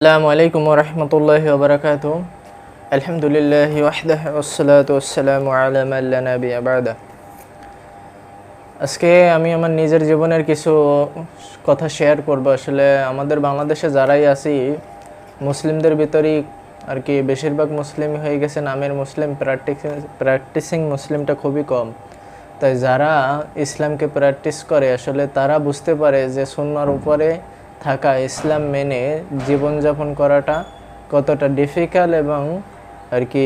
আসসালামু আলাইকুম রহমতুল্লাহ ওবরাকাত আলহামদুলিল্লাহ ওয়াহদাহ ওসালাত ওসালাম আলমাল্লানবী আবাদা আজকে আমি আমার নিজের জীবনের কিছু কথা শেয়ার করব। আসলে আমাদের বাংলাদেশে যারাই আছি, মুসলিমদের ভিতরেই আর কি বেশিরভাগ মুসলিম হয়ে গেছে, নামের মুসলিম প্র্যাকটিসিং প্র্যাকটিসিং মুসলিমটা খুবই কম। তাই যারা ইসলামকে প্র্যাকটিস করে, আসলে তারা বুঝতে পারে যে সুন্নার উপরে থাকা ইসলাম মেনে জীবনযাপন করাটা কতটা ডিফিকাল্ট এবং আর কি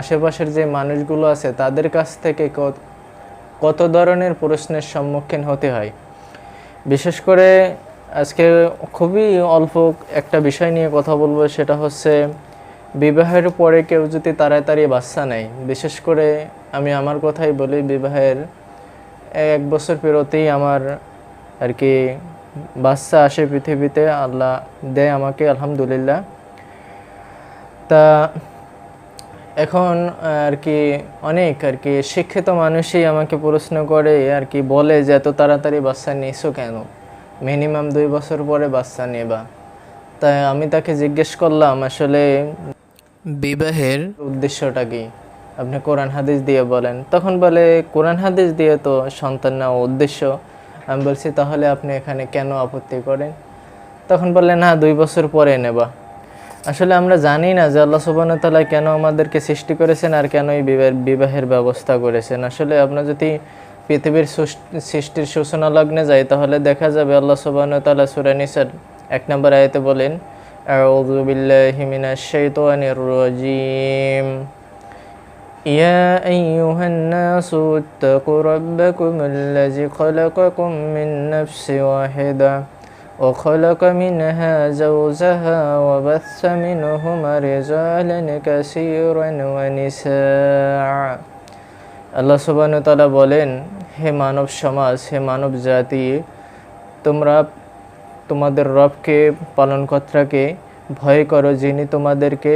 আশেপাশের যে মানুষগুলো আছে, তাদের কাছ থেকে কত ধরনের প্রশ্নের সম্মুখীন হতে হয়? বিশেষ করে আজকে খুবই অল্প একটা বিষয় নিয়ে কথা বলব, সেটা হচ্ছে বিবাহের পরে কেউ যদি তাড়াতাড়ি বাচ্চা নেয়, বিশেষ করে আমি আমার কথাই বলি, বিবাহের এক বছর পেরোতেই আমার আর কি বাচ্চা আসে পৃথিবীতে, আল্লাহ দেয় আমাকে, আলহামদুলিল্লাহ। তা এখন আর কি অনেক আর কি শিক্ষিত মানুষই আমাকে প্রশ্ন করে, আর কি বলে যে এত তাড়াতাড়ি বাচ্চা নিয়েছো কেন? মিনিমাম দুই বছর পরে বাচ্চা নেবা। তাই আমি তাকে জিজ্ঞেস করলাম, আসলে বিবাহের উদ্দেশ্যটা কি? আপনি কোরআন হাদিস দিয়ে বলেন। তখন বলে, কোরআন হাদিস দিয়ে তো সন্তান নেওয়া উদ্দেশ্য। আমি বলছি, তাহলে আপনি এখানে কেন আপত্তি করেন? তখন বললেন না দুই বছর পরে নেবা। আসলে আমরা জানি না যে আল্লাহ সুবাহতালা কেন আমাদেরকে সৃষ্টি করেছেন আর কেন এই বিবাহের ব্যবস্থা করেছেন। আসলে আপনার যদি পৃথিবীর সৃষ্টির সূচনা লগ্নে যাই, তাহলে দেখা যাবে আল্লাহ সবানতলা সুরানি স্যার এক নম্বর আয়তে বলেন, আউযু বিল্লাহি মিনাশ শাইতানির রাজিম। يا أيها الناس اتقوا ربكم الذي خلقكم من نفس واحدة وخلق منها زوجها وبث منهما رجالا كثيرا ونساء আল্লাহ সুবান তালা বলেন হে মানব সমাজ হে মানব জাতি তোমরা তোমাদের রবকে পালনকর্তাকে ভয় করো যিনি তোমাদেরকে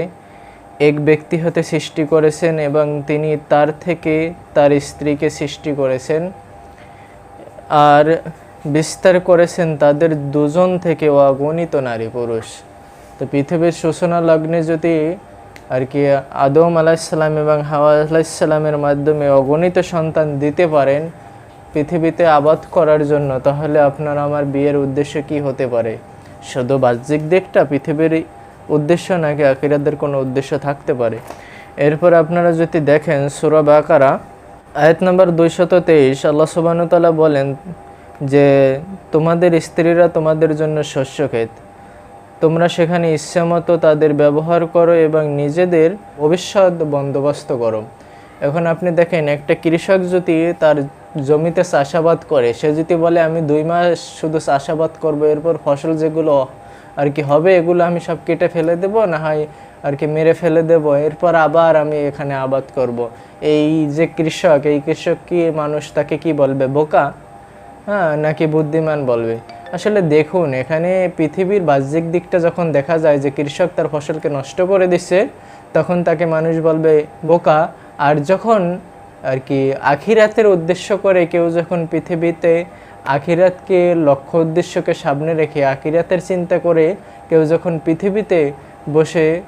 এক ব্যক্তি হতে সৃষ্টি করেছেন এবং তিনি তার থেকে তার স্ত্রীকে সৃষ্টি করেছেন আর বিস্তার করেছেন তাদের দুজন থেকে অগণিত নারী পুরুষ। তো পৃথিবীর সূচনা লগ্নে যদি আর কি আদম আলাহিসাল্লাম এবং হাওয়া আলাহিসাল্লামের মাধ্যমে অগণিত সন্তান দিতে পারেন, পৃথিবীতে আবাদ করার জন্য, তাহলে আপনার আমার বিয়ের উদ্দেশ্য কি হতে পারে? শুধু বাহ্যিক দিকটা, পৃথিবীর উদ্দেশ্য নাকি আকিরাদের কোনো উদ্দেশ্য থাকতে পারে? এরপর আপনারা যদি দেখেন সুরা বাকারা, আয়াত নাম্বার দুইশত তেইশ, আল্লাহ সুবাহতালা বলেন যে, তোমাদের স্ত্রীরা তোমাদের জন্য শস্য ক্ষেত। তোমরা সেখানে ইচ্ছামতো তাদের ব্যবহার করো এবং নিজেদের ভবিষ্যৎ বন্দোবস্ত করো। এখন আপনি দেখেন একটা কৃষক যদি তার জমিতে চাষাবাদ করে, সে যদি বলে, আমি দুই মাস শুধু চাষাবাদ করব, এরপর ফসল যেগুলো আর কি হবে, এগুলো আমি সব কেটে ফেলে দেব, না হয় আর কি মেরে ফেলে দেব। এরপর আবার আমি এখানে আবাদ করব। এই যে কৃষক, এই কৃষক কি মানুষ তাকে কি বলবে, বোকা? হ্যাঁ নাকি বুদ্ধিমান বলবে? আসলে দেখুন, এখানে পৃথিবীর বাহ্যিক দিকটা যখন দেখা যায় যে কৃষক তার ফসলকে নষ্ট করে দিচ্ছে, তখন তাকে মানুষ বলবে, বোকা। আর যখন আর কি আখিরাতের উদ্দেশ্য করে কেউ যখন পৃথিবীতে আখিরাতকে লক্ষ্য উদ্দেশ্যকে সামনে রেখে আখিরাতের চিন্তা করে কেউ যখন পৃথিবীতে বসে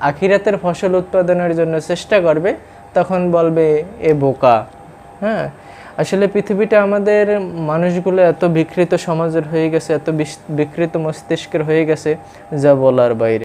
আখিরাতের ফসল উৎপাদনের জন্য চেষ্টা করবে, তখন বলবে, এ বোকা। হ্যাঁ? আসলে পৃথিবীটা আমাদের মানুষগুলো এত বিকৃত সমাজের হয়ে গেছে, এত বিকৃত মস্তিষ্কের হয়ে গেছে, যা বলার বাইরে।